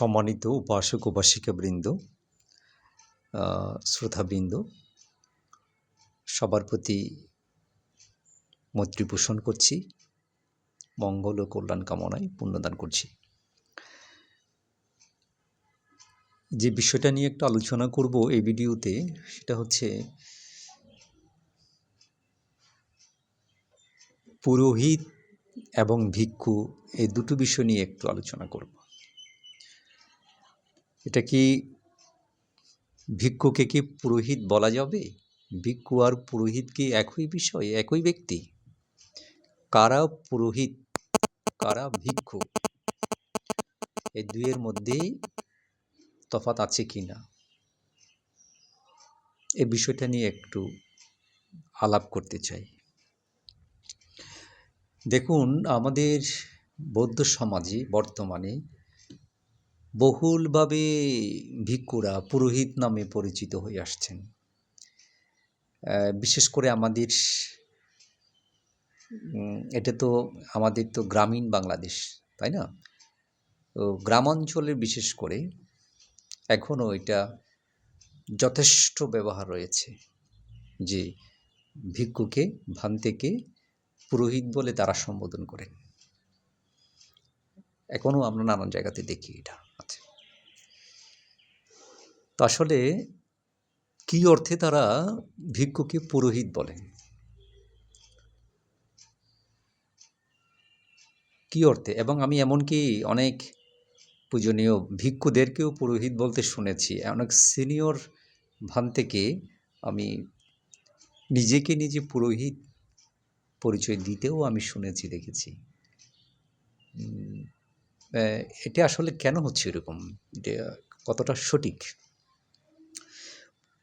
সম্মানিত উপাসক উপাসিকাবৃন্দ শ্রোতাবৃন্দ, সবার প্রতি মৈত্রী পোষণ করছি, মঙ্গল ও কল্যাণ কামনায় পুণ্যদান করছি। যে বিষয়টা নিয়ে একটু আলোচনা করব এই ভিডিওতে সেটা হচ্ছে পুরোহিত এবং ভিক্ষু এই দুটো বিষয় নিয়ে একটু আলোচনা করব। এটা কি ভিক্ষুকে কি পুরোহিত বলা যাবে? ভিক্ষু আর পুরোহিত কি একই বিষয়, একই ব্যক্তি? কারা পুরোহিত, কারা ভিক্ষু? এই দুইয়ের মধ্যেই তফাৎ আছে কি না? এই বিষয়টা নিয়ে একটু আলাপ করতে চাই। দেখুন, আমাদের বৌদ্ধ সমাজে বর্তমানে বহুলভাবে ভিক্ষুরা পুরোহিত নামে পরিচিত হয়ে আসছেন। বিশেষ করে আমাদের এটা তো আমাদের তো গ্রামীণ বাংলাদেশ, তাই না? তো গ্রামাঞ্চলে বিশেষ করে এখনও এটা যথেষ্ট ব্যবহার রয়েছে যে ভিক্ষুকে, ভান্তেকে পুরোহিত বলে তারা সম্বোধন করেন। এখনও আমরা নানান জায়গাতে দেখি এটা। আছে আসলে কি অর্থে তারা ভিক্ষুকে পুরোহিত বলে? কি অর্থে? এবং আমি এমনকি অনেক পূজনীয় ভিক্ষুদেরকেও পুরোহিত বলতে শুনেছি। অনেক সিনিয়র ভান থেকে আমি নিজেকে নিজে পুরোহিত পরিচয় দিতেও আমি শুনেছি, দেখেছি। এটা আসলে কেন হচ্ছে এরকম? কতটা সঠিক?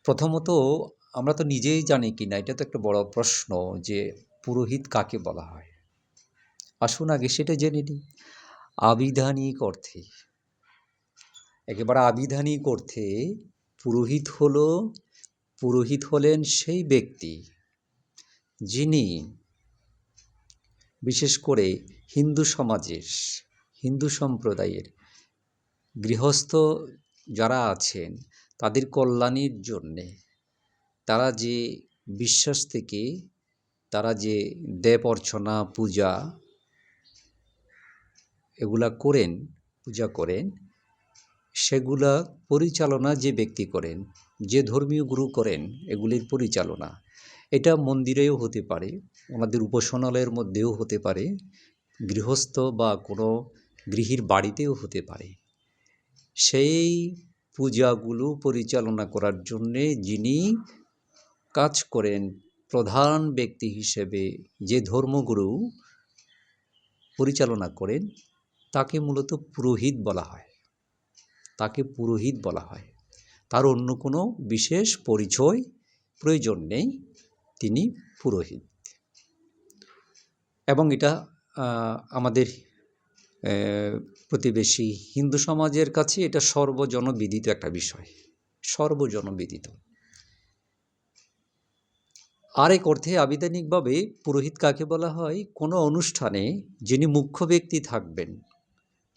প্রথমত, আমরা তো নিজেই জানি কি না এটা তো একটা বড় প্রশ্ন যে, পুরোহিত কাকে বলা হয়? আসুন আগে সেটা জেনে নিই। আবিধানিক অর্থে, একেবারে আবিধানিক অর্থে, পুরোহিত হলো, পুরোহিত হলেন সেই ব্যক্তি যিনি, বিশেষ করে হিন্দু সমাজের হিন্দু সম্প্রদায়ের গৃহস্থ যারা আছেন, তাদের কল্যাণের জন্যে তারা যে বিশ্বাস থেকে তারা যে দেব অর্চনা, পূজা এগুলা করেন, পূজা করেন, সেগুলা পরিচালনা যে ব্যক্তি করেন, যে ধর্মীয় গুরু করেন, এগুলির পরিচালনা। এটা মন্দিরেও হতে পারে, ওনাদের উপাসনালয়ের মধ্যেও হতে পারে, গৃহস্থ বা কোনো গৃহীর বাড়িতেও হতে পারে। সেই পূজাগুলো পরিচালনা করার জন্যে যিনি কাজ করেন, প্রধান ব্যক্তি হিসেবে যে ধর্মগুরু পরিচালনা করেন, তাকে মূলত পুরোহিত বলা হয়। তাকে পুরোহিত বলা হয়। তার অন্য কোনো বিশেষ পরিচয় প্রয়োজন নেই, তিনি পুরোহিত। এবং এটা আমাদের প্রতিবেশী হিন্দু সমাজের কাছে এটা সর্বজনবিদিত একটা বিষয়। সর্বজনবিদিত। আরেক অর্থে আবিধানিকভাবে পুরোহিত কাকে বলা হয়? কোনো অনুষ্ঠানে যিনি মুখ্য ব্যক্তি থাকবেন,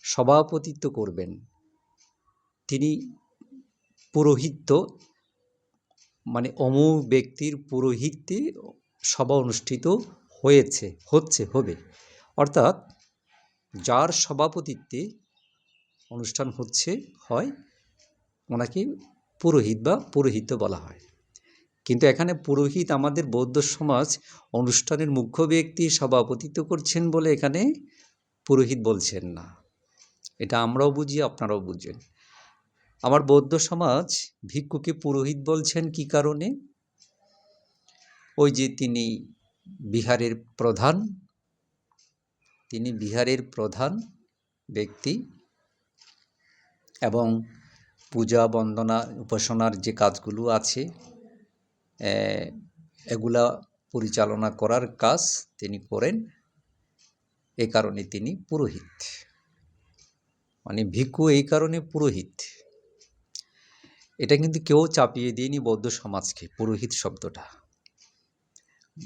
সভাপতিত্ব করবেন, তিনি পুরোহিত্য মানে অমুক ব্যক্তির পুরোহিত্যে সভা অনুষ্ঠিত হয়েছে, হচ্ছে, হবে। অর্থাৎ যার সভাপতিত্বে অনুষ্ঠান হচ্ছে, হয় ওনাকে পুরোহিত বা পুরোহিত বলা হয়। কিন্তু এখানে পুরোহিত আমাদের বৌদ্ধ সমাজ অনুষ্ঠানের মুখ্য ব্যক্তি সভাপতিত্ব করছেন বলে এখানে পুরোহিত বলছেন না। এটা আমরাও বুঝি, আপনারাও বুঝছেন আমার বৌদ্ধ সমাজ ভিক্ষুকে পুরোহিত বলছেন কি কারণে? ওই যে তিনি বিহারের প্রধান তিনি বিহারের প্রধান ব্যক্তি এবং পূজা বন্দনা উপাসনার যে কাজগুলো আছে এগুলা পরিচালনা করার কাজ তিনি করেন। এ কারণে তিনি পুরোহিত। মানে ভিক্ষু এই কারণে পুরোহিত। এটা কিন্তু কেউ চাপিয়ে দিয়নি বৌদ্ধ সমাজকে, পুরোহিত শব্দটা।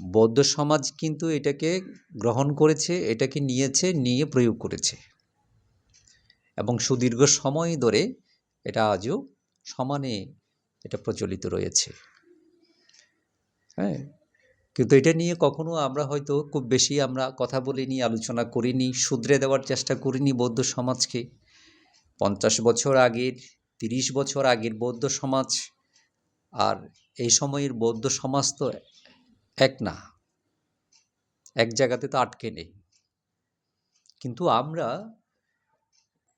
বৌদ্ধ সমাজ কিন্তু এটাকে গ্রহণ করেছে, এটাকে নিয়েছে, নিয়ে প্রয়োগ করেছে। এবং সুদীর্ঘ সময় ধরে এটা আজও সমানে এটা প্রচলিত রয়েছে। হ্যাঁ কিন্তু এটা নিয়ে কখনো আমরা হয়তো খুব বেশি আমরা কথা বলিনি, আলোচনা করিনি, শুধরে দেওয়ার চেষ্টা করিনি বৌদ্ধ সমাজকে। পঞ্চাশ বছর আগের, তিরিশ বছর আগের বৌদ্ধ সমাজ আর এই সময়ের বৌদ্ধ সমাজ তো এক না। এক জায়গাতে তো আটকে নেই। কিন্তু আমরা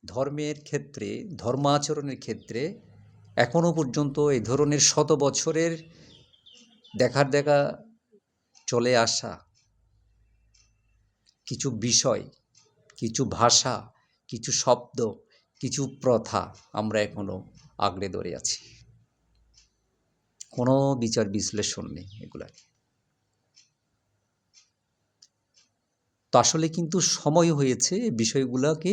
ধর্মের ক্ষেত্রে, ধর্মাচরণের ক্ষেত্রে এখনও পর্যন্ত এই ধরনের শত বছরের দেখার দেখা চলে আসা কিছু বিষয়, কিছু ভাষা, কিছু শব্দ, কিছু প্রথা আমরা এখনও আগড়ে ধরে আছি। কোনো বিচার বিশ্লেষণ নেই এগুলা আসলে কিন্তু সময় হয়েছে বিষয়গুলোকে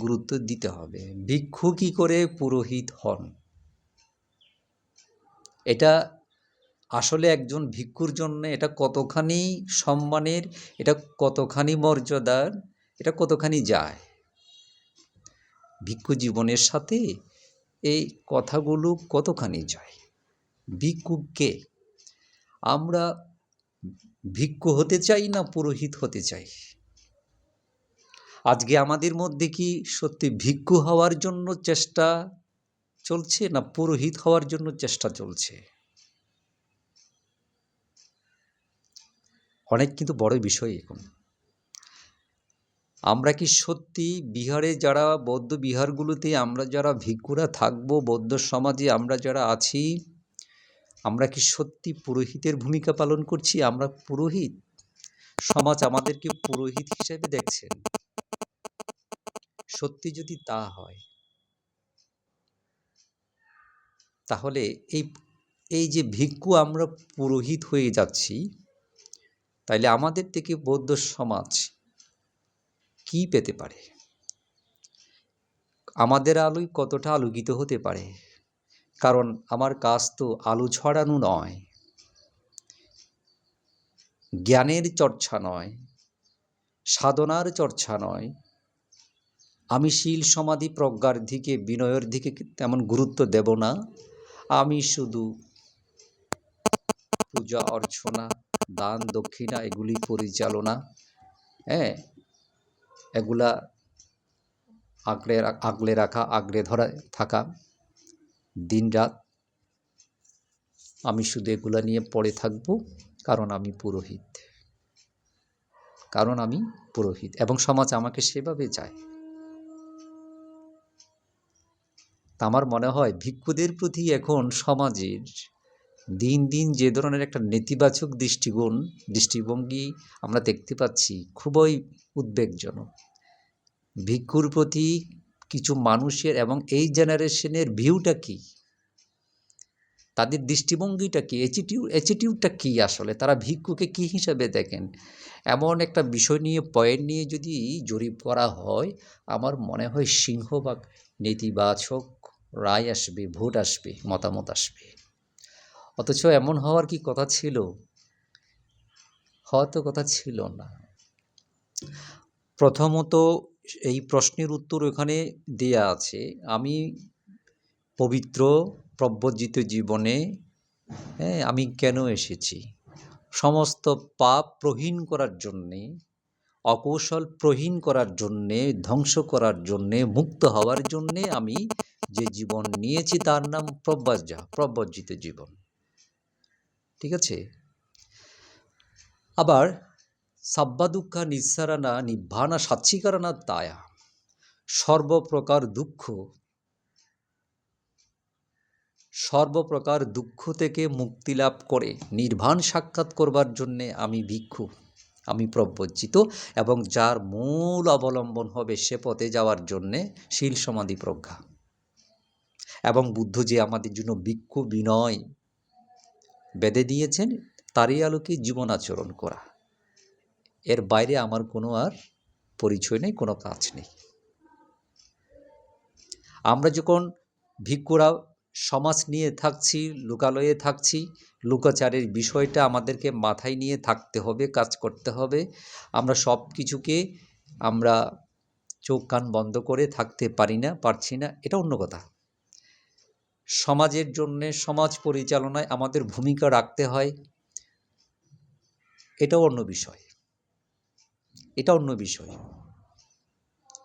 গুরুত্ব দিতে হবে। ভিক্ষু কি করে পুরোহিত হন? এটা আসলে একজন ভিক্ষুর জন্য এটা কতখানি সম্মানের, এটা কতখানি মর্যাদার, এটা কতখানি যায়? ভিক্ষু জীবনের সাথে এই কথাগুলো কতখানি যায়? ভিক্ষুকে আমরা ভিক্ষু হতে চাই না পুরোহিত হতে চাই? আজকে আমাদের মধ্যে কি সত্যি ভিক্ষু হওয়ার জন্য চেষ্টা চলছে না পুরোহিত হওয়ার জন্য চেষ্টা চলছে? অনেক কিন্তু বড় বিষয় এখন। আমরা কি সত্যি বিহারে যারা, বৌদ্ধ বিহারগুলোতে আমরা যারা ভিক্ষুরা থাকব, বৌদ্ধ সমাজে আমরা যারা আছি আমরা কি সত্যি পুরোহিতের ভূমিকা পালন করছি? আমরা পুরোহিত। সমাজ আমাদেরকে পুরোহিত হিসেবে দেখছেন। সত্যি যদি তা হয়, তাহলে এই এই যে ভিক্ষু আমরা পুরোহিত হয়ে যাচ্ছি, তাইলে আমাদের থেকে বৌদ্ধ সমাজ কি পেতে পারে? আমাদের আলোয় কতটা আলোকিত হতে পারে? কারণ আমার কাজ তো আলু ছড়ানো নয়। জ্ঞানের চর্চা নয়, সাধনার চর্চা নয়। আমি শীল সমাধি প্রজ্ঞার দিকে, বিনয়ের দিকে তেমন গুরুত্ব দেব না। আমি শুধু পূজা, অর্চনা, দান, দক্ষিণা এগুলি পরিচালনা হ্যাঁ? এগুলা আগলে আগলে রাখা আগলে ধরা, থাকা। দিন রাত আমি শুধু এগুলা নিয়ে পড়ে থাকব, কারণ আমি পুরোহিত। কারণ আমি পুরোহিত এবং সমাজ আমাকে সেভাবে তা আমার মনে হয় ভিক্ষুদের প্রতি এখন সমাজের দিন দিন যে ধরনের একটা নেতিবাচক দৃষ্টিকোণ, দৃষ্টিভঙ্গি আমরা দেখতে পাচ্ছি, খুবই উদ্বেগজনক। ভিক্ষুর প্রতি কিছু মানুষের এবং এই জেনারেশনের ভিউটা কি? তাদের দৃষ্টিভঙ্গিটা কী? অ্যাটিটিউড অ্যাটিটিউডটা কী আসলে? তারা ভিক্ষুকে কী হিসাবে দেখেন? এমন একটা বিষয় নিয়ে পয়েন্ট নিয়ে যদি জরিপ করা হয়, আমার মনে হয় সিংহভাগ নেতিবাচক রায় আসবে, ভোট আসবে, মতামত আসবে। অথচ এমন হওয়ার কি কথা ছিল? হওয়ার তো কথা ছিল না। প্রথমত এই প্রশ্নের উত্তর ওখানে দেয়া আছে। আমি পবিত্র প্রব্রজিত জীবনে হ্যাঁ আমি কেন এসেছি? সমস্ত পাপ প্রহীন করার জন্যে, অকৌশল প্রহীন করার জন্যে, ধ্বংস করার জন্যে, মুক্ত হওয়ার জন্যে আমি যে জীবন নিয়েছি তার নাম প্রব্রজা, প্রব্রজিত জীবন। ঠিক আছে? আবার সাব্বা দুঃখা নিঃসারানা নিভানা সাচ্ছিকারানা তায়া সর্বপ্রকার দুঃখ সর্বপ্রকার দুঃখ থেকে মুক্তি লাভ করে নির্বাণ সাক্ষাৎ করবার জন্যে আমি ভিক্ষু, আমি প্রব্রজিত এবং যার মূল অবলম্বন হবে সে পথে যাওয়ার জন্যে শীল সমাধি প্রজ্ঞা। এবং বুদ্ধ যে আমাদের জন্য ভিক্ষু বিনয় বেঁধে দিয়েছেন, তারই আলোকে জীবন আচরণ করা। এর বাইরে আমার কোনো আর পরিচয় নেই, কোনো কাজ নেই। আমরা যখন ভিক্ষুরা সমাজ নিয়ে থাকছি, লোকালয়ে থাকছি, লোকাচারের বিষয়টা আমাদেরকে মাথায় নিয়ে থাকতে হবে, কাজ করতে হবে, আমরা সব কিছুকে আমরা চোখ কান বন্ধ করে থাকতে পারি না, পারছি না, এটা অন্য কথা। সমাজের জন্যে, সমাজ পরিচালনায় আমাদের ভূমিকা রাখতে হয়, এটাও অন্য বিষয়। এটা অন্য বিষয়।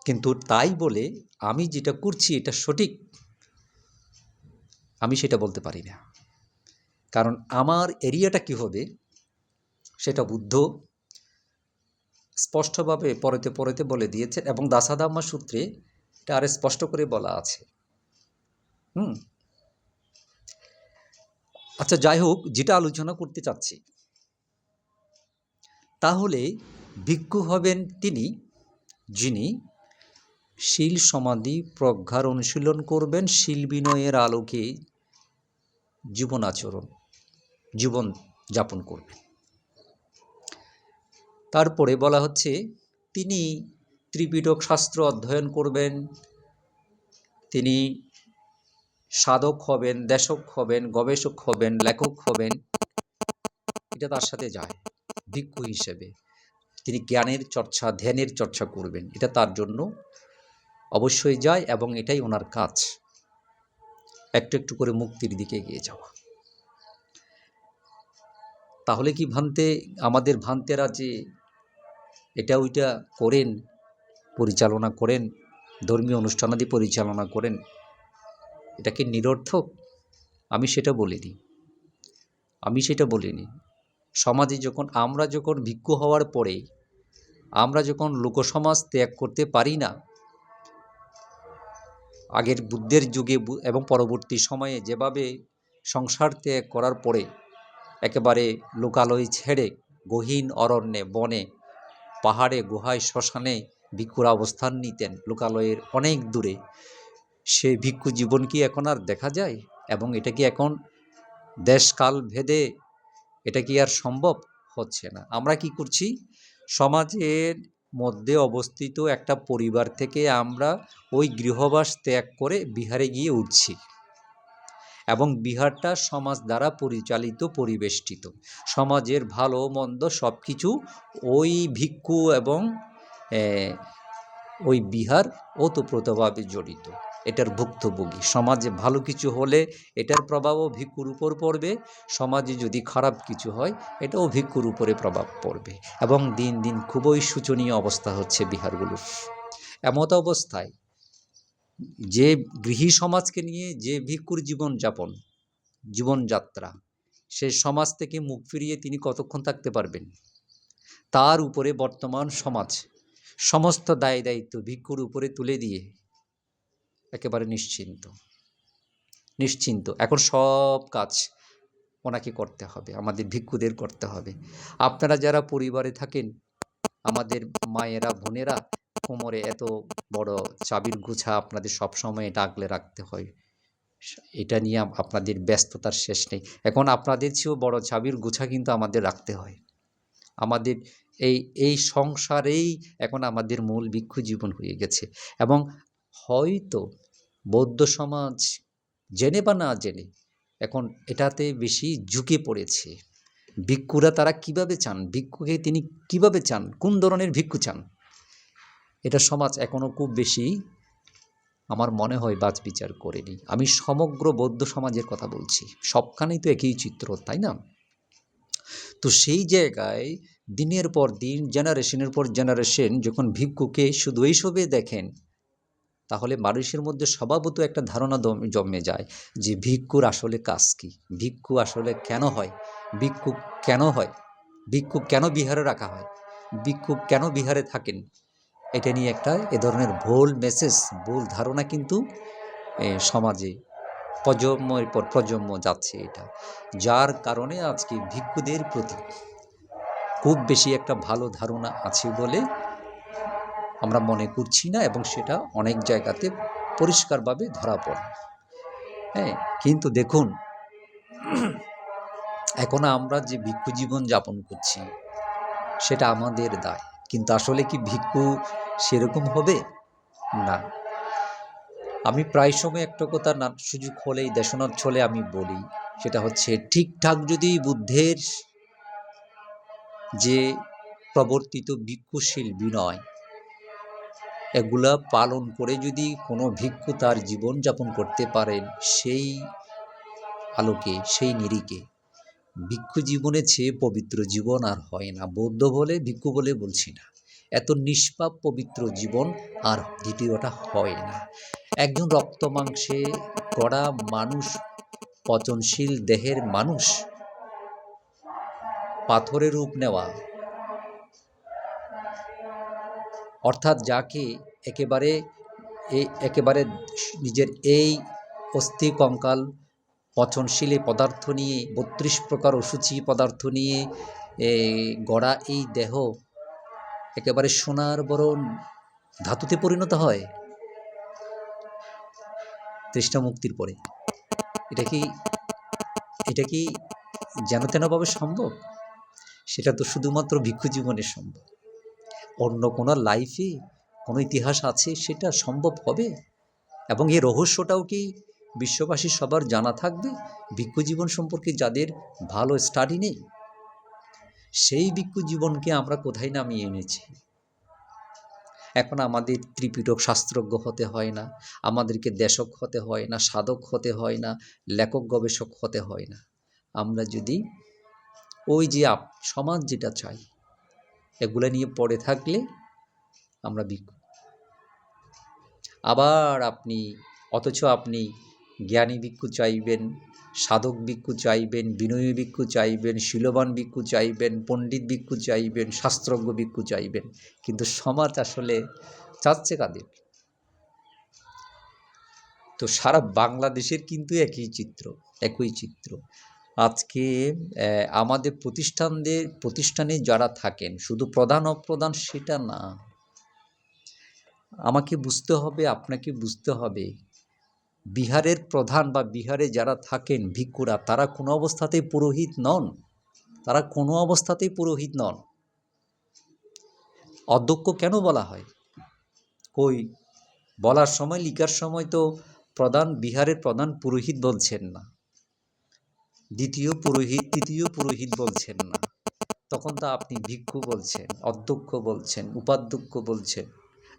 কিন্তু তাই বলে আমি যেটা করছি এটা সঠিক, আমি সেটা বলতে পারি না। কারণ আমার এরিয়াটা কী হবে? সেটা বুদ্ধ স্পষ্টভাবে পরেতে পরেতে বলে দিয়েছেন এবং দাসাদাম্মা সূত্রে এটা আরে স্পষ্ট করে বলা আছে। হুম। আচ্ছা যাই হোক, যেটা আলোচনা করতে চাচ্ছি, তাহলে ভিক্ষু হবেন তিনি, যিনি শীল সমাধি প্রজ্ঞার অনুশীলন করবেন, শীল বিনয়ের আলোকে জীবন আচরণ, জীবন যাপন করবেন। তারপরে বলা হচ্ছে, তিনি ত্রিপিটক শাস্ত্র অধ্যয়ন করবেন, তিনি সাধক হবেন, দেশক হবেন, গবেষক হবেন, লেখক হবেন, এটা তার সাথে যায়, ভিক্ষু হিসেবে। তিনি জ্ঞানের চর্চা, ধ্যানের চর্চা করবেন। এটা তার জন্য অবশ্যই যায় এবং এটাই ওনার কাজ। একটু একটু করে মুক্তির দিকে এগিয়ে যাওয়া। তাহলে কি ভান্তে, আমাদের ভান্তেরা যে এটা ওইটা করেন, পরিচালনা করেন, ধর্মীয় অনুষ্ঠানাদি পরিচালনা করেন, এটা কি নিরর্থক? আমি সেটা বলিনি। আমি সেটা বলিনি। সমাজে যখন আমরা যখন ভিক্ষু হওয়ার পরে আমরা যখন লোকসমাজ ত্যাগ করতে পারি না, আগের বুদ্ধের যুগে এবং পরবর্তী সময়ে যেভাবে সংসার ত্যাগ করার পরে একেবারে লোকালয় ছেড়ে গহীন অরণ্যে, বনে, পাহাড়ে, গুহায়, শ্মশানে ভিক্ষুর অবস্থান নিতেন, লোকালয়ের অনেক দূরে, সে ভিক্ষু জীবন কি এখন আর দেখা যায়? এবং এটা কি এখন দেশকাল ভেদে এটা কি আর সম্ভব? হচ্ছে না। আমরা কি করছি? সমাজের মধ্যে অবস্থিত একটা পরিবার থেকে আমরা ওই গৃহবাস ত্যাগ করে বিহারে গিয়ে উঠছি এবং বিহারটা সমাজ দ্বারা পরিচালিত, পরিবেষ্টিত। সমাজের ভালো, মন্দ সব কিছু ওই ভিক্ষু এবং ওই বিহার ওতপ্রোতভাবে জড়িত। এটার ভুক্তভোগী। সমাজে ভালো কিছু হলে এটার প্রভাবও ভিক্ষুর উপর পড়বে। সমাজে যদি খারাপ কিছু হয়, এটাও ভিক্ষুর উপরে প্রভাব পড়বে। এবং দিন দিন খুবই শোচনীয় অবস্থা হচ্ছে বিহারগুলোর। এমত অবস্থায় যে গৃহী সমাজকে নিয়ে যে ভিক্ষুর জীবনযাপন, জীবনযাত্রা, সে সমাজ থেকে মুখ ফিরিয়ে তিনি কতক্ষণ থাকতে পারবেন? তার উপরে বর্তমান সমাজ সমস্ত দায় দায়িত্ব ভিক্ষুর উপরে তুলে দিয়ে একেবারে নিশ্চিন্ত। নিশ্চিন্ত। এখন সব কাজ ওনাকে করতে হবে, আমাদের ভিক্ষুদের করতে হবে। আপনারা যারা পরিবারে থাকেন, আমাদের মায়েরা, বোনেরা, কোমরে এত বড় চাবির গুছা আপনাদের সব সময় ডাকলে রাখতে হয়। এটা নিয়ে আপনাদের ব্যস্ততার শেষ নেই। এখন আপনাদের চেয়েও বড় চাবির গুছা কিন্তু আমাদের রাখতে হয়। আমাদের এই এই সংসারেই এখন আমাদের মূল ভিক্ষু জীবন হয়ে গেছে। এবং হয়তো বৌদ্ধ সমাজ জেনে বা না জেনে এখন এটাতে বেশি ঝুঁকে পড়েছে। ভিক্ষুরা তারা কীভাবে চান? ভিক্ষুকে তিনি কীভাবে চান? কোন ধরনের ভিক্ষু চান? এটা সমাজ এখনও খুব বেশি আমার মনে হয় বাজ বিচার করেনি। আমি সমগ্র বৌদ্ধ সমাজের কথা বলছি। সবখানেই তো একই চিত্র, তাই না? তো সেই জায়গায় দিনের পর দিন জেনারেশনের পর জেনারেশন যখন ভিক্ষুকে শুধু এইসবে দেখেন তাহলে মানুষের মধ্যে স্বভাবত একটা ধারণা জন্মে যায় যে ভিক্ষুর আসলে কাজ কী? ভিক্ষু আসলে কেন হয়? ভিক্ষু কেন হয়? ভিক্ষু কেন বিহারে রাখা হয়? ভিক্ষু কেন বিহারে থাকেন? এটা নিয়ে একটা এ ধরনের ভুল মেসেজ ভুল ধারণা কিন্তু সমাজে, প্রজন্মের পর প্রজন্ম যাচ্ছে এটা। যার কারণে আজকে ভিক্ষুদের প্রতি খুব বেশি একটা ভালো ধারণা আছে বলে আমরা মনে করছি না এবং সেটা অনেক জায়গাতে পরিষ্কারভাবে ধরা পড়ে। হ্যাঁ কিন্তু দেখুন, এখন আমরা যে ভিক্ষু জীবন যাপন করছি, সেটা আমাদের দায়। কিন্তু আসলে কি ভিক্ষু সেরকম হবে? না। আমি প্রায় সময় একটা কথা না, সুযোগ হলেই দেশনার ছলে আমি বলি, সেটা হচ্ছে ঠিকঠাক যদি বুদ্ধের যে প্রবর্তিত ভিক্ষুশীল বিনয় এগুলা পালন করে যদি কোনো ভিক্ষু তার জীবনযাপন করতে পারেন, সেই আলোকে, সেই নিরিখে। ভিক্ষু জীবনে চেয়ে পবিত্র জীবন আর হয় না। বৌদ্ধ বলে, ভিক্ষু বলে বলছি না। এত নিষ্পাপ পবিত্র জীবন আর দ্বিতীয়টা হয় না। একজন রক্ত মাংসে গড়া মানুষ, পচনশীল দেহের মানুষ, পাথরের রূপ নেওয়া অর্থাৎ যাকে একেবারে এই একেবারে নিজের এই অস্থি কঙ্কাল পচনশীল পদার্থ নিয়ে, বত্রিশ প্রকার অসুচি পদার্থ নিয়ে গড়া এই দেহ একেবারে সোনার বরণ ধাতুতে পরিণত হয় তৃষ্ণা মুক্তির পরে। এটা কি এটা কি যেন তেনভাবে সম্ভব? সেটা তো শুধুমাত্র ভিক্ষু জীবনে সম্ভব। অন্য কোনো লাইফে কোনো ইতিহাস আছে সেটা সম্ভব হবে? এবং এই রহস্যটাও কি বিশ্ববাসী সবার জানা থাকবে? ভিক্ষু জীবন সম্পর্কে যাদের ভালো স্টাডি নেই? সেই ভিক্ষু জীবনকে আমরা কোথায় নামিয়ে এনেছি? এখন আমাদের ত্রিপিটক শাস্ত্রজ্ঞ হতে হয় না, আমাদেরকে দেশক হতে হয় না, সাধক হতে হয় না, লেখক, গবেষক হতে হয় না। আমরা যদি ওই যে সমাজ যেটা চাই এগুলো নিয়ে পড়ে থাকলে আমরা ভিক্ষু আবার আপনি, অথচ আপনি জ্ঞানী ভিক্ষু চাইবেন, সাধক ভিক্ষু চাইবেন, বিনয়ী ভিক্ষু চাইবেন, শিলবান ভিক্ষু চাইবেন, পণ্ডিত ভিক্ষু চাইবেন, শাস্ত্রজ্ঞ ভিক্ষু চাইবেন, কিন্তু সমাজ আসলে চাচ্ছে কাদের? তো সারা বাংলাদেশের কিন্তু একই চিত্র একই চিত্র। আজকে আমাদের প্রতিষ্ঠানদের, প্রতিষ্ঠানে যারা থাকেন, শুধু প্রধান অপ্রধান সেটা না, আমাকে বুঝতে হবে, আপনাকে বুঝতে হবে, বিহারের প্রধান বা বিহারে যারা থাকেন, ভিক্ষুরা, তারা কোনো অবস্থাতেই পুরোহিত নন। তারা কোনো অবস্থাতেই পুরোহিত নন। অধ্যক্ষ কেন বলা হয়? কই, বলার সময়, লিখার সময় তো প্রধান, বিহারের প্রধান পুরোহিত বলছেন না। দ্বিতীয় পুরোহিত, তৃতীয় পুরোহিত বলছেন না। তখন তো আপনি ভিক্ষু বলছেন, অধ্যক্ষ বলছেন, উপাধ্যক্ষ বলছেন।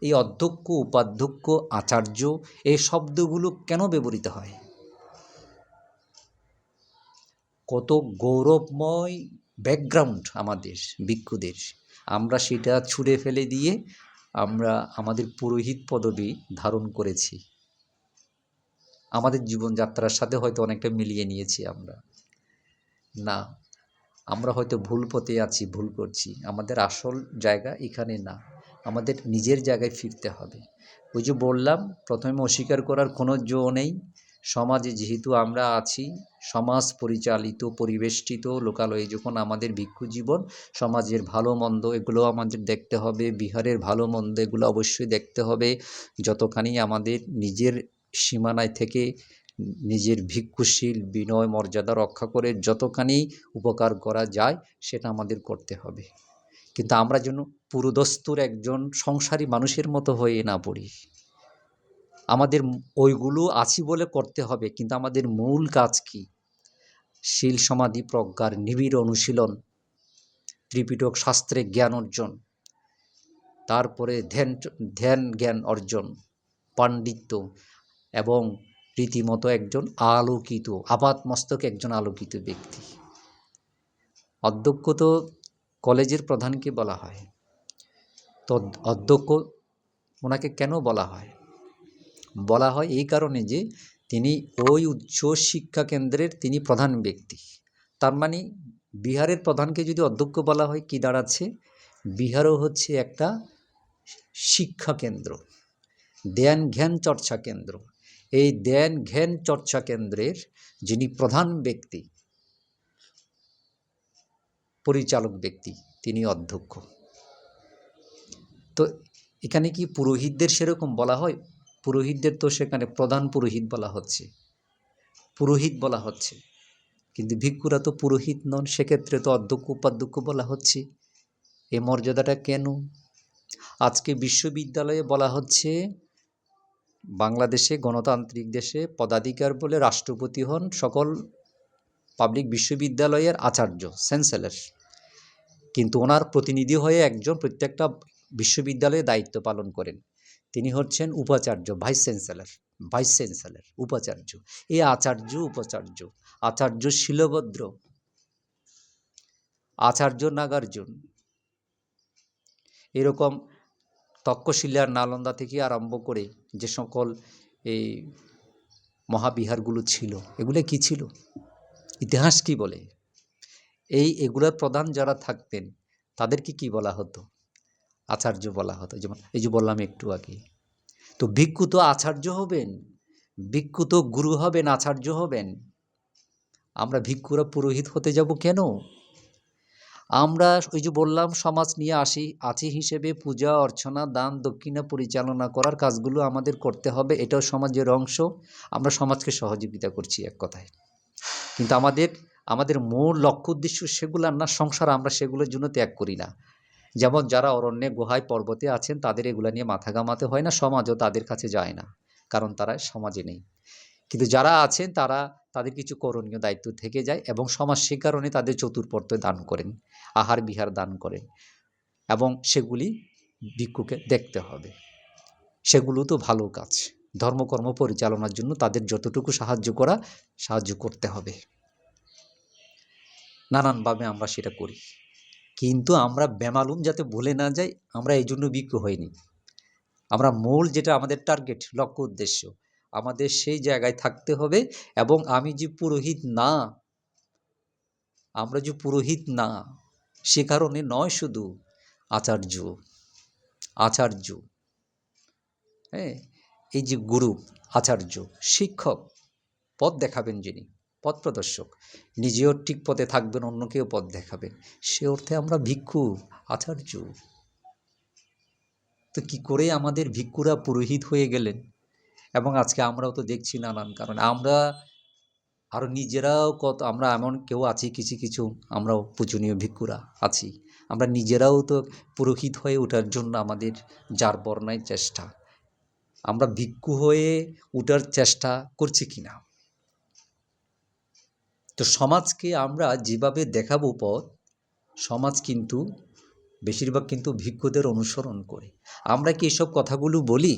এই অধ্যক্ষ, উপাধ্যক্ষ, আচার্য এই শব্দগুলো কেন ব্যবহৃত হয়? কত গৌরবময় ব্যাকগ্রাউন্ড আমাদের, ভিক্ষুদের। আমরা সেটা ছুঁড়ে ফেলে দিয়ে আমরা আমাদের পুরোহিত পদবি ধারণ করেছি। আমাদের জীবনযাত্রার সাথে হয়তো অনেকটা মিলিয়ে নিয়েছি আমরা। না, আমরা হয়তো ভুল পথে আছি, ভুল করছি। আমাদের আসল জায়গা এখানে না, আমাদের নিজের জায়গায় ফিরতে হবে। ওই যে বললাম, প্রথমে অস্বীকার করার কোনো জো নেই। সমাজে যেহেতু আমরা আছি, সমাজ পরিচালিত, পরিবেষ্টিত, লোকালয়ে যখন আমাদের ভিক্ষু জীবন, সমাজের ভালো মন্দ এগুলো আমাদের দেখতে হবে, বিহারের ভালো মন্দ এগুলো অবশ্যই দেখতে হবে। যতখানি আমাদের নিজের সীমানায় থেকে নিজের ভিক্ষুশীল বিনয় মর্যাদা রক্ষা করে যতখানি উপকার করা যায় সেটা আমাদের করতে হবে। কিন্তু আমরা যেন পুরোদস্তুর একজন সংসারী মানুষের মতো হয়ে না পড়ি। আমাদের ওইগুলো আছি বলে করতে হবে, কিন্তু আমাদের মূল কাজ কি? শীল সমাধি প্রজ্ঞার নিবিড় অনুশীলন, ত্রিপিটক শাস্ত্রে জ্ঞান অর্জন, তারপরে ধ্যান ধ্যান জ্ঞান অর্জন, পাণ্ডিত্য এবং রীতিমতো একজন আলোকিত, আপাত মস্তকে একজন আলোকিত ব্যক্তি। অধ্যক্ষ তো কলেজের প্রধানকে বলা হয়। তো অধ্যক্ষ ওনাকে কেন বলা হয়? বলা হয় এই কারণে যে তিনি ওই উচ্চ শিক্ষা কেন্দ্রের তিনি প্রধান ব্যক্তি। তার মানে বিহারের প্রধানকে যদি অধ্যক্ষ বলা হয়, কি দাঁড়াচ্ছে? বিহারও হচ্ছে একটা শিক্ষা কেন্দ্র ধ্যান জ্ঞান চর্চা কেন্দ্র। এই ধ্যান জ্ঞান চর্চা কেন্দ্রের যিনি প্রধান ব্যক্তি, পরিচালক ব্যক্তি, তিনি অধ্যক্ষ। তো এখানে কি পুরোহিতদের সেরকম বলা হয়? পুরোহিতদের তো সেখানে প্রধান পুরোহিত বলা হচ্ছে। পুরোহিত বলা হচ্ছে। কিন্তু ভিক্ষুরা তো পুরোহিত নন, সেক্ষেত্রে তো অধ্যক্ষ, উপাধ্যক্ষ বলা হচ্ছে। এ মর্যাদাটা কেন? আজকে বিশ্ববিদ্যালয়ে বলা হচ্ছে বাংলাদেশে গণতান্ত্রিক দেশে পদাধিকার বলে রাষ্ট্রপতি হন সকল পাবলিক বিশ্ববিদ্যালয়ের আচার্য, চ্যান্সেলর। কিন্তু ওনার প্রতিনিধি হয়ে একজন প্রত্যেকটা বিশ্ববিদ্যালয়ে দায়িত্ব পালন করেন। তিনি হচ্ছেন উপাচার্য, ভাইস চ্যান্সেলর ভাইস চ্যান্সেলর, উপাচার্য। এই আচার্য, উপাচার্য, আচার্য শিলভদ্র, আচার্য নাগার্জুন। এরকম তক্ষশিলার নালন্দা থেকে আরম্ভ করে যে সকল এই মহাবিহারগুলো ছিল, এগুলো কি ছিল? ইতিহাস কি বলে? এই এগুলোর প্রধান যারা থাকতেন, তাদেরকে কি বলা হতো? আচার্য বলা হতো, যেমন এই যে বললাম একটু আগে। তো ভিক্ষু তো আচার্য হবেন, ভিক্ষু তো গুরু হবেন, আচার্য হবেন। আমরা ভিক্ষুরা পুরোহিত হতে যাব কেন? আমরা ওই যে বললাম, সমাজ নিয়ে আসি, আছি হিসেবে পূজা, অর্চনা, দান, দক্ষিণা পরিচালনা করার কাজগুলো আমাদের করতে হবে, এটাও সমাজের অংশ। আমরা সমাজকে সহযোগিতা করছি এক কথায়। কিন্তু আমাদের আমাদের মূল লক্ষ্য, উদ্দেশ্য সেগুলো না, সংসার আমরা সেগুলোর জন্য ত্যাগ করি না। যেমন যারা অরণ্যে, গুহায়, পর্বতে আছেন, তাদের এগুলা নিয়ে মাথা ঘামাতে হয় না, সমাজও তাদের কাছে যায় না, কারণ তারা সমাজে নেই। কিন্তু যারা আছেন তারা তাদের কিছু করণীয় দায়িত্ব থেকে যায় এবং সমাজ সে কারণে তাদের চতুর্পর্ত দান করেন, আহার বিহার দান করেন এবং সেগুলি ভিক্ষুকে দেখতে হবে। সেগুলো তো ভালো কাজ। ধর্মকর্ম পরিচালনার জন্য তাদের যতটুকু সাহায্য করা, সাহায্য করতে হবে। নানানভাবে আমরা সেটা করি। কিন্তু আমরা বেমালুম যাতে ভুলে না যাই, আমরা এই জন্য ভিক্ষু হইনি। আমরা মূল যেটা আমাদের টার্গেট লক্ষ্য, উদ্দেশ্য আমাদের সেই জায়গায় থাকতে হবে এবং আমি যে পুরোহিত না, আমরা যে পুরোহিত না, সে কারণে নয় শুধু আচার্য আচার্য হ্যাঁ এই যে গুরু, আচার্য, শিক্ষক পথ দেখাবেন যিনি পথ প্রদর্শক, নিজেও ঠিক পথে থাকবেন অন্যকেও পথ দেখাবেন, সে অর্থে আমরা ভিক্ষু, আচার্য। তো কি করে আমাদের ভিক্ষুরা পুরোহিত হয়ে গেলেন? এবং আজকে আমরাও তো দেখছি নানান কারণে। আমরা আরও নিজেরাও কত, আমরা এমন কেউ আছি কিছু কিছু, আমরাও পূজনীয় ভিক্ষুরা আছি। আমরা নিজেরাও তো পুরোহিত হয়ে ওঠার জন্য আমাদের যার বর্ণায় চেষ্টা। আমরা ভিক্ষু হয়ে ওঠার চেষ্টা করছি কিনা? তো সমাজকে আমরা যেভাবে দেখাবো পথ, সমাজ কিন্তু, বেশিরভাগ কিন্তু ভিক্ষুদের অনুসরণ করে। আমরা কি এসব কথাগুলো বলি?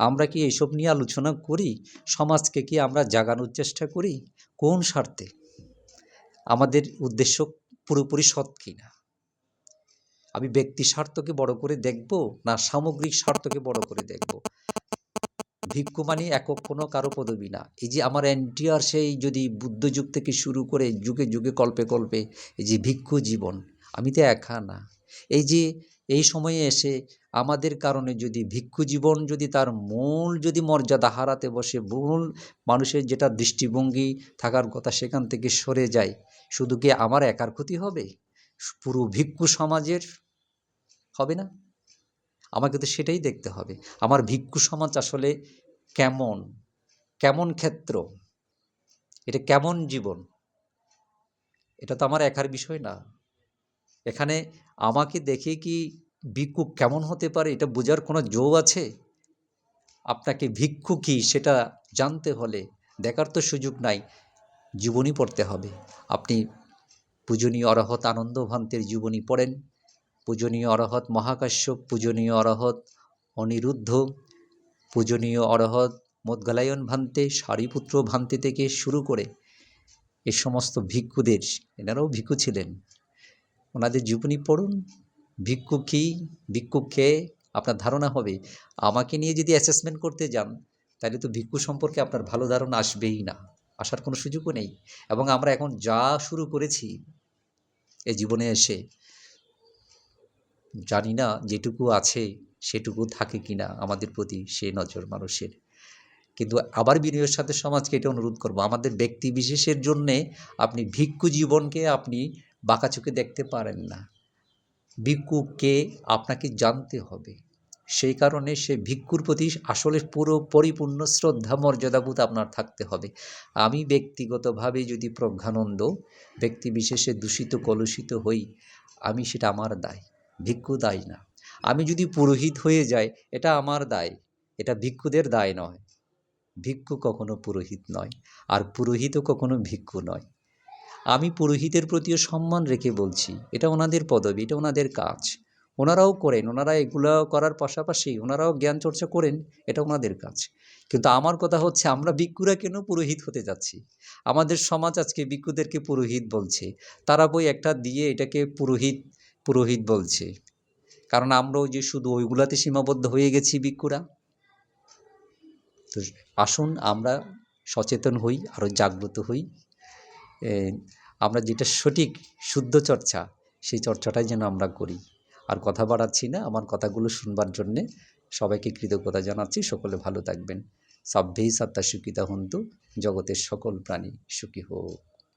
আমরা কি এসব নিয়ে আলোচনা করি? সমাজকে কি আমরা জাগানোর চেষ্টা করি? কোন স্বার্থে? আমাদের উদ্দেশ্য পুরোপুরি সৎ কিনা? আমি ব্যক্তি স্বার্থকে বড় করে দেখব না সামগ্রিক স্বার্থকে বড় করে দেখব? ভিক্ষু মানে একক কোনো কারও পদবি না। এই যে আমার এনটিআর সেই যদি বুদ্ধ যুগ থেকে শুরু করে যুগে যুগে কল্পে কল্পে এই যে ভিক্ষু জীবন, আমি তো একা না। এই যে এই সময়ে এসে আমাদের কারণে যদি ভিক্ষু জীবন, যদি তার মূল যদি মর্যাদা হারাতে বসে মূল মানুষের যেটা দৃষ্টিভঙ্গি থাকার কথা সেখান থেকে সরে যায়, শুধু কি আমার একার ক্ষতি হবে? পুরো ভিক্ষু সমাজের হবে না? আমাকে তো সেটাই দেখতে হবে। আমার ভিক্ষু সমাজ আসলে কেমন? কেমন ক্ষেত্র? এটা কেমন জীবন? এটা তো আমার একার বিষয় না। এখানে আমাকে দেখে কি ভিক্ষু কেমন হতে পারে এটা বোঝার কোনো যোগ আছে? আপনাকে ভিক্ষু কি সেটা জানতে হলে দেখার তো সুযোগ নাই, জীবনী পড়তে হবে। আপনি পূজনীয় অরহত আনন্দ ভান্তের জীবনী পড়েন, পূজনীয় অরহত মহাকাশ্যপ, পূজনীয় অরহত অনিরুদ্ধ, পূজনীয় অরহত মোদগালায়ন ভান্তে সারিপুত্র ভান্তে থেকে শুরু করে এ সমস্ত ভিক্ষুদের, এনারাও ভিক্ষু ছিলেন। ওনাদের জীবনী পড়ুন ভিক্ষু কী ভিক্ষু কে আপনার ধারণা হবে, আমাকে নিয়ে যদি অ্যাসেসমেন্ট করতে যান, তাহলে তো ভিক্ষু সম্পর্কে আপনার ভালো ধারণা আসবেই না, আসার কোনো সুযোগও নেই। এবং আমরা এখন যা শুরু করেছি, এ জীবনে এসে, জানি না যেটুকু আছে, সেটুকু থাকে কি না আমাদের প্রতি সে নজর মানুষের। কিন্তু আবার বিনয়ের সাথে সমাজকে এটা অনুরোধ করব, আমাদের ব্যক্তি বিশেষের জন্যে আপনি ভিক্ষু জীবনকে আপনি বাঁকা চোখে দেখতে পারেন না। ভিক্ষুকে আপনাকে জানতে হবে। সেই কারণে সে ভিক্ষুর প্রতি আসলে পুরো পরিপূর্ণ শ্রদ্ধা, মর্যাদাবোধ আপনার থাকতে হবে। আমি ব্যক্তিগতভাবে যদি প্রজ্ঞানন্দ, ব্যক্তি বিশেষে দূষিত, কলুষিত হই, আমি সেটা আমার দায়। ভিক্ষু দায় না। আমি যদি পুরোহিত হয়ে যাই, এটা আমার দায়। এটা ভিক্ষুদের দায় নয়। ভিক্ষু কখনো পুরোহিত নয়। আর পুরোহিতও কখনো ভিক্ষু নয়। আমি পুরোহিতের প্রতিও সম্মান রেখে বলছি, এটা ওনাদের পদবি, এটা ওনাদের কাজ। ওনারাও করেন, ওনারা এগুলো করার পাশাপাশি ওনারাও জ্ঞান চর্চা করেন, এটা ওনাদের কাজ। কিন্তু আমার কথা হচ্ছে, আমরা ভিক্ষুরা কেন পুরোহিত হতে যাচ্ছি? আমাদের সমাজ আজকে ভিক্ষুদেরকে পুরোহিত বলছে। তারা বই একটা দিয়ে এটাকে পুরোহিত পুরোহিত বলছে। কারণ আমরাও যে শুধু ওইগুলাতে সীমাবদ্ধ হয়ে গেছি ভিক্ষুরা। তো আসুন, আমরা সচেতন হই আরও জাগ্রত হই। আমরা যেটা সঠিক শুদ্ধ চর্চা, সেই চর্চাটাই যেন আমরা করি। আর কথা বাড়াচ্ছি না, আমার কথাগুলো শুনবার জন্যে সবাইকে কৃতজ্ঞতা জানাচ্ছি, সকলে ভালো থাকবেন। সাভ্যেই সাত্তা সুখিতা হন্তু, জগতের সকল প্রাণী সুখী হোক।